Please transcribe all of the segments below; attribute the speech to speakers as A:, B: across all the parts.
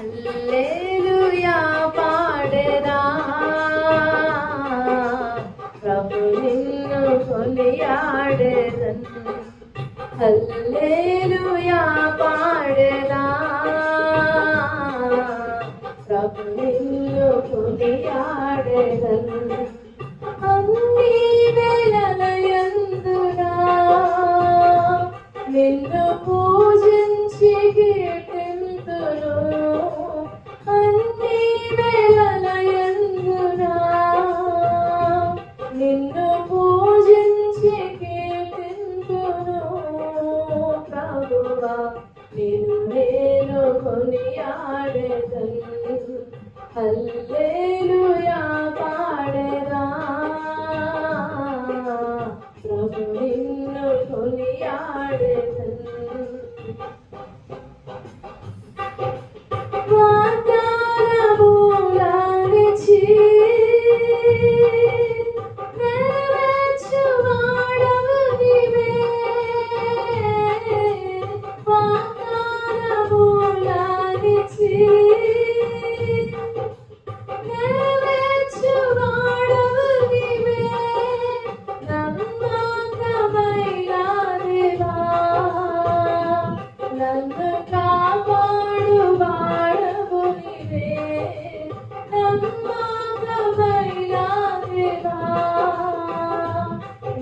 A: హల్లెలూయా పాడదా. ప్రభు నిన్ను కొనియాడేదన్. హల్లెలూయా పాడదా. ప్రభు నిన్ను కొనియాడేదన్.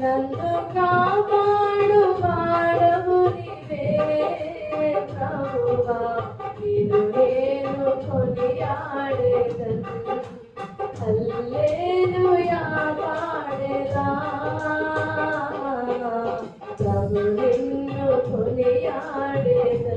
A: ನನ್ನು ಕಾಪಾಡು ಮಾಡವು ನೀನು ಏನು ಕೊನೆಯಾಡೆದನು ಅಲ್ಲೇನು ಯಾವಾಡೆದ ಪ್ರಭು ನಿನ್ನು ಕೊನೆಯಾಡೆದನು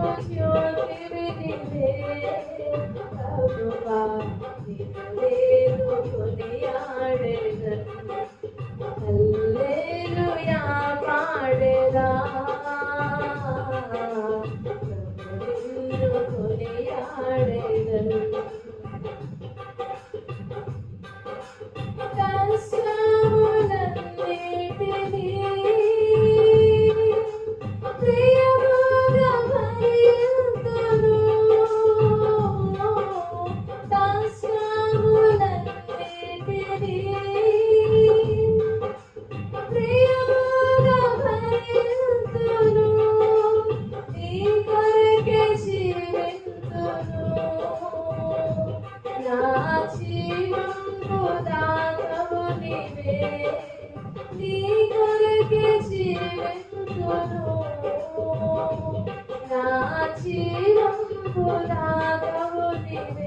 A: Thank you.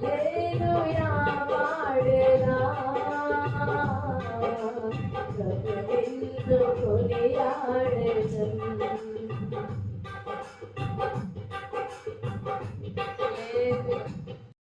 A: Hallelujah.